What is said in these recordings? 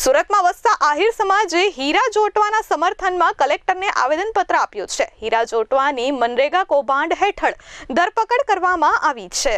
સુરતમાં વસતા આહિર સમાજે હીરા જોટવાના સમર્થનમાં કલેક્ટરને આવેદનપત્ર આપ્યું છે. હીરા જોટવાની મનરેગા કૌભાંડ હેઠળ ધરપકડ કરવામાં આવી છે.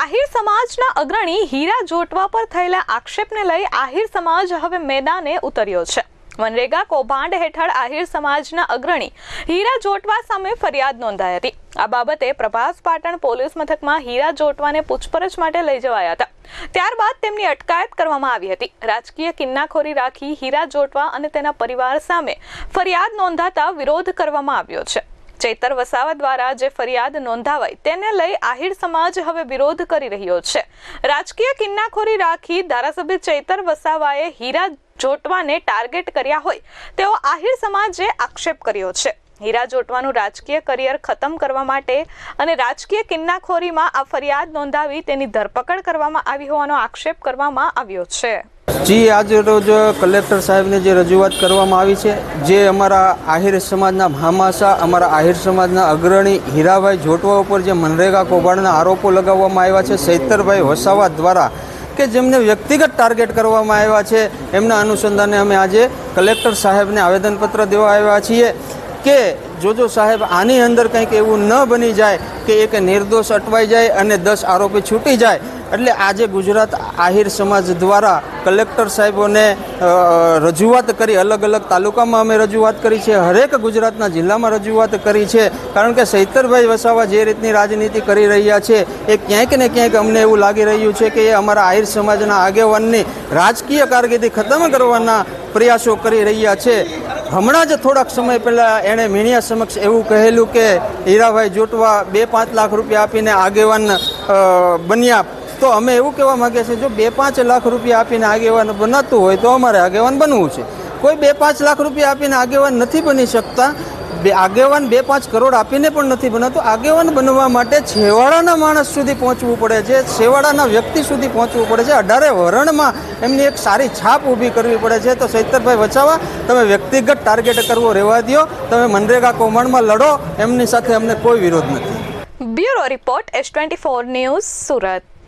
આહિર સમાજના અગ્રણી હીરા જોટવા પર થયેલા આક્ષેપને લઈ આહિર સમાજ હવે મેદાને ઉતર્યો છે. મનરેગા કૌભાંડ હેઠળ આહિર સમાજના અગ્રણી હીરા જોટવા સામે ફરિયાદ નોંધાઈ હતી. આ બાબતે પ્રભાસ પાટણ પોલીસ મથકમાં હીરા જોટવાને પૂછપરછ માટે લઈ જવાયા હતા. ત્યારબાદ તેમની અટકાયત કરવામાં આવી હતી. રાજકીય કિન્નાખોરી રાખી હીરા જોટવા અને તેના પરિવાર સામે ફરિયાદ નોંધાતા વિરોધ કરવામાં આવ્યો છે. ચૈતર વસાવા દ્વારા જે ફરિયાદ નોંધાવાઈ તેને લઈ આહિર સમાજ હવે વિરોધ કરી રહ્યો છે. રાજકીય કિન્નાખોરી રાખી ધારાસભ્ય ચૈતર વસાવાએ હીરા જોટવાને ટાર્ગેટ કર્યા હોય, તેવો આહિર સમાજે આક્ષેપ કર્યો છે. હીરા જોટવાનું રાજકીય કરિયર ખતમ કરવા માટે અને રાજકીય કિન્નાખોરીમાં આ ફરિયાદ નોંધાવી તેની ધરપકડ કરવામાં આવી હોવાનો આક્ષેપ કરવામાં આવ્યો છે. જી, આજે રોજ કલેક્ટર સાહેબને જે રજૂઆત કરવામાં આવી છે, જે અમારા આહિર સમાજના ભામાસા અમારા આહિર સમાજના અગ્રણી હીરાભાઈ જોટવા ઉપર જે મનરેગા કૌભાંડના આરોપો લગાવવામાં આવ્યા છે સૈતરભાઈ વસાવા દ્વારા કે જેમને વ્યક્તિગત ટાર્ગેટ કરવામાં આવ્યા છે, એમના અનુસંધાને અમે આજે કલેક્ટર સાહેબને આવેદનપત્ર દેવા આવ્યા છીએ. કે જોજો સાહેબ, આની અંદર કંઈક એવું ન બની જાય કે એક નિર્દોષ અટવાઈ જાય અને દસ આરોપી છૂટી જાય. એટલે આજે ગુજરાત આહિર સમાજ દ્વારા કલેક્ટર સાહેબોને રજૂઆત કરી, અલગ અલગ તાલુકામાં અમે રજૂઆત કરી છે, હરેક ગુજરાતના જિલ્લામાં રજૂઆત કરી છે. કારણ કે સૈતરભાઈ વસાવા જે રીતની રાજનીતિ કરી રહ્યા છે, એ ક્યાંક ને ક્યાંક અમને એવું લાગી રહ્યું છે કે એ અમારા આહિર સમાજના આગેવાનની રાજકીય કારકિર્દી ખતમ કરવાના પ્રયાસો કરી રહ્યા છે. હમણાં જ થોડાક સમય પહેલાં એણે મીણિયા સમક્ષ એવું કહેલું કે હીરાભાઈ જોટવા બે પાંચ લાખ રૂપિયા આપીને આગેવાન બન્યા. તો અમે એવું કહેવા માંગીએ છીએ, જો બે પાંચ લાખ રૂપિયા આપીને આગેવાન બનાતું હોય તો અમારે આગેવાન બનવું છે. કોઈ બે પાંચ લાખ રૂપિયા આપીને આગેવાન નથી બની શકતા બે આગેવાન બે પાંચ કરોડ આપીને પણ નથી બનાતું. આગેવાન બનવા માટે છેવાડાના માણસ સુધી પહોંચવું પડે છે. છેવાડાના વ્યક્તિ સુધી પહોંચવું પડે છે. અઢારે વરણમાં એમની એક સારી છાપ ઊભી કરવી પડે છે. તો સૈતરભાઈ વચાવા, તમે વ્યક્તિગત ટાર્ગેટ કરવો રહેવા દો તમે મનરેગા કૌભાંડમાં લડો. એમની સાથે અમને કોઈ વિરોધ નથી. Bureau report S twenty four news Surat.